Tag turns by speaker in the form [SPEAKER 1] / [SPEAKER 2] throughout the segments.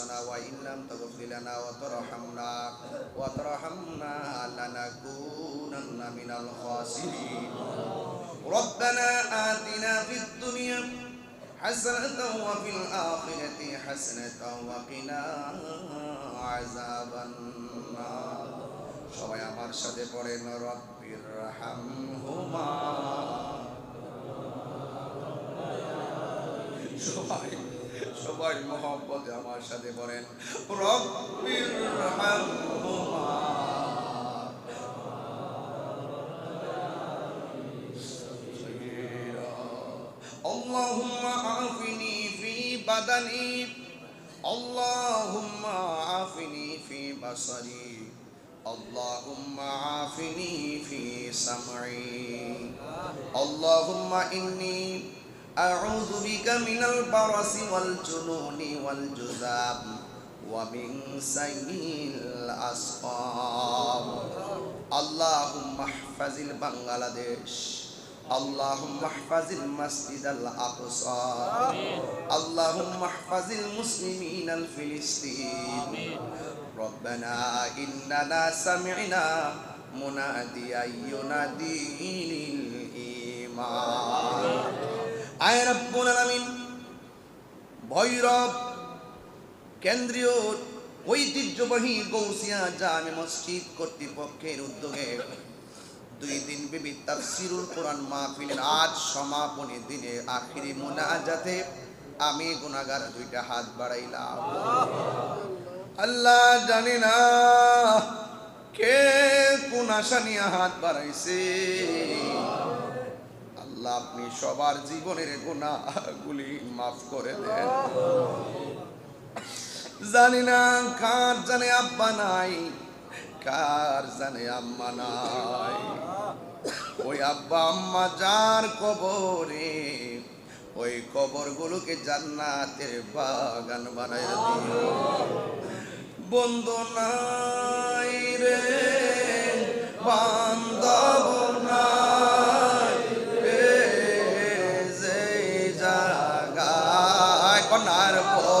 [SPEAKER 1] أنفسنا وإن لم تغفر لنا وترحمنا وترحمنا لنكونن من الخاسرين ربنا آتنا في الدنيا حسنة وفي الآخرة حسنة وقنا عذاب النار সবাই আমার সাথে পড়েন রব্বির রাহমহুমা সবাই সবাই মোহাম্মতে আমার সাথে পড়েন রব্বির রাহমহুমা اللهم عافني في بدني اللهم عافني في بصري اللهم عافني في سمعي اللهم إني أعوذ بك من البرص والجنون والجذام ومن سيء الأسقام اللهم احفظ البنغلاديش اللهم احفظ المسجد الأقصى اللهم احفظ المسلمين الفلسطين ربنا إننا سمعنا مناديا ينادي للإيمان আয় আলামিন। ভৈরব, কেন্দ্রীয় ঐতিহ্যবাহী গৌসিয়া জামে মসজিদ কর্তৃপক্ষের উদ্যোগে দুই দিন বিবি তাফসিরুল কোরআন মাহফিলের আজ সমাপনী দিনে আখিরি মুনাজাতে আমি গুনাহগার দুইটা হাত বাড়াইলাম। আল্লাহ জানি না কে কোন আশা নিয়ে হাত বাড়াইছে। আপনি সবার জীবনের গুণাগুলি মাফ করে দেন। জানি না কার জানে আব্বা নাই, কার জানে আম্মা নাই। ওই আব্বা আম্মা যার কবরে, ওই কবরগুলোকে জান্নাতের বাগান বানায় দিও। বন্ধু নাই রে বান্ধব জাগায় কনার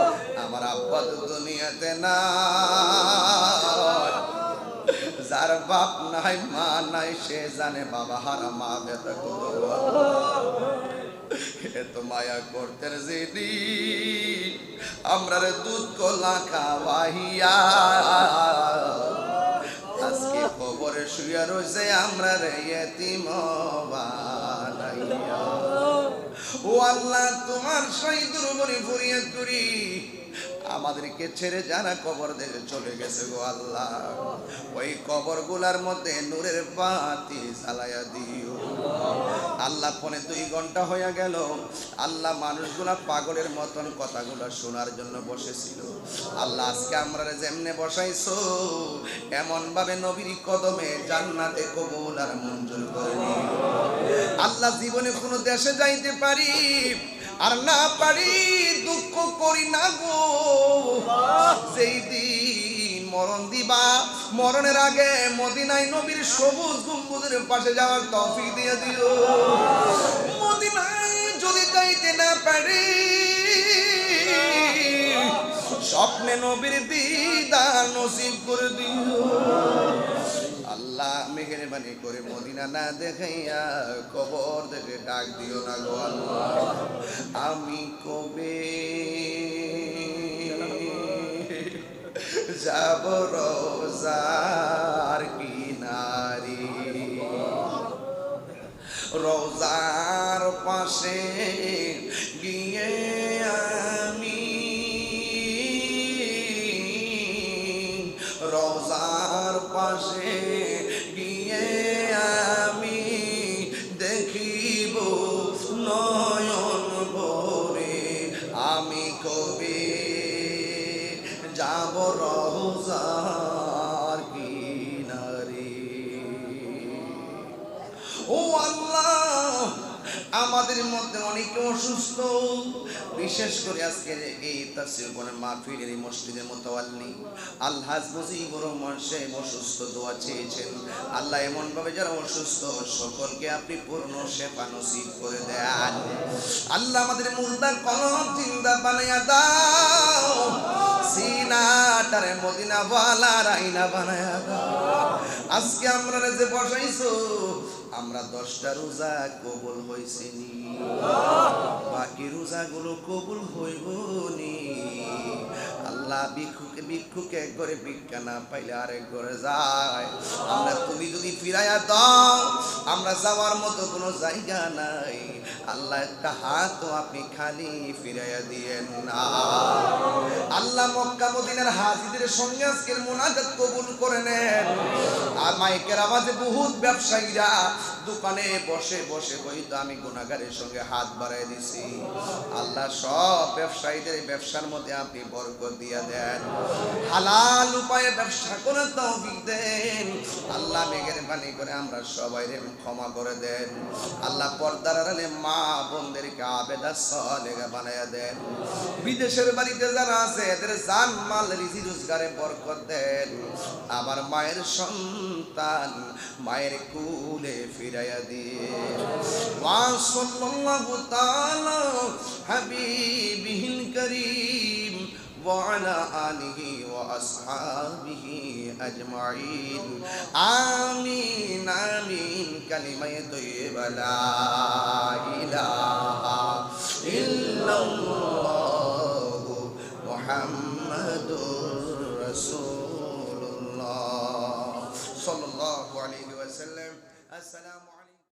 [SPEAKER 1] আমার আব্বা তো দুনিয়াতে না যার বাপ নাই, মা নাই, সে জানে বাবা হারা মা বেতা এত মায়া করতেন যেদি আমরা দুধ কলা খাওয়াইয়া আজকে খবরে শুয়ে রয়েছে আমরা রে এতিম ও আল্লাহ, তোমার সেই দুর্বনী ফরিয়াদ করি। আমাদেরকে ছেড়ে যারা কবর দেখে চলে গেছে গো আল্লাহ। ওই কবরগুলার মধ্যে নূরের বাতি জ্বালাইয়া দিও। আল্লাহ ফোনে দুই ঘণ্টা হয়ে গেল। আল্লাহ মানুষগুলা পাগলের মতন কথাগুলো শোনার জন্য বসেছিল। আল্লাহ আজকে আমরা যেমনে বসাইছো এমন ভাবে নবীর কদমে জান্নাতে কবুল আর মঞ্জুর করে। আল্লাহ জীবনে কোনো দেশে যাইতে পারি আর না পারি দুঃখ করি না গো। যেই দিন মরণ দিবা, মরণের আগে মদিনায় নবীর সবুজ গম্বুজের পাশে যাওয়ার তৌফিক দিয়ে দিও। মদিনায় যদি যাইতে না পারি, স্বপ্নে নবীর দিদার নসিব করে দিও। মেহরবানি করে মদিনা না দেখাইয়া কবর দেখে ডাক দিও না গো আল্লাহ। আমি কবে যাব রোজার কিনারি? রোজার পাশে আমাদের মধ্যে অনেকে অসুস্থ। বিশেষ করে আজকে এই তাসির কোরআন মাহফিলের এই মসজিদের মোতাওয়াল্লি। আলহাজ মুজিবুর রহমান সাহেব অসুস্থ দোয়া চেয়েছেন। আল্লাহ এমন ভাবে যারা অসুস্থ, সকলকে আপনি পূর্ণ শেফা নসিব করে দেন। আল্লাহ আমাদের মুর্দা কলম চিন্তা বানাইয়া দাও। সিনাটারে মদিনা বানায় আজকে আমরা যে বসাইছো, আমরা দশটা রোজা কবুল হয়েছে বাকি রোজাগুলো কবুল হইব নি। আল্লাহ ভিক্ষুকে ভিক্ষুকে এক ঘরে ভিক্ষা না পাইলে আরেক ঘরে যায়। আমরা তুমি যদি ফিরাইয়া দাও, আমরা যাওয়ার মতো কোনো জায়গা নাই। আল্লাহ একটা হাতও আপনি খালি ফিরাইয়া দিয়েন না। আল্লাহ মক্কা, মদিনার হাজিদের সঙ্গে আজকের মোনাজাত কবুল করে নেন। আর মাইকের আওয়াজে বহুত ব্যবসায়ীরা দোকানে বসে বসে হয়তো আমি গুণাগারের সঙ্গে হাত বাড়াই দিছি। আল্লাহ সব ব্যবসায়ীদের ব্যবসার মধ্যে আপনি বরকত দিয়া দেন। হালাল উপায়ে ব্যবসা করে তৌফিক দেন। আল্লাহ মেঘের পানি করে আমরা সবাই ক্ষমা করে দেন। আল্লাহ পর্দার আড়ালে মা বোনদেরকে আবেদা সলেগা বানায়া দেন। বিদেশের বাড়িতে যারা আছে, এদের জান, মাল, রিজি, রোজগারে বরকত দেন। আমার মায়ের সন্তান মায়ের কুলে ফিরাইয়া দিয়ে ওয়া সাল্লাল্লাহু তাআলা হাবিবিহিল করিম। وعلى آله وأصحابه أجمعين. آمين آمين. كلمة طيبة لا إله إلا الله محمد رسول الله. صلى الله عليه وسلم. السلام عليكم.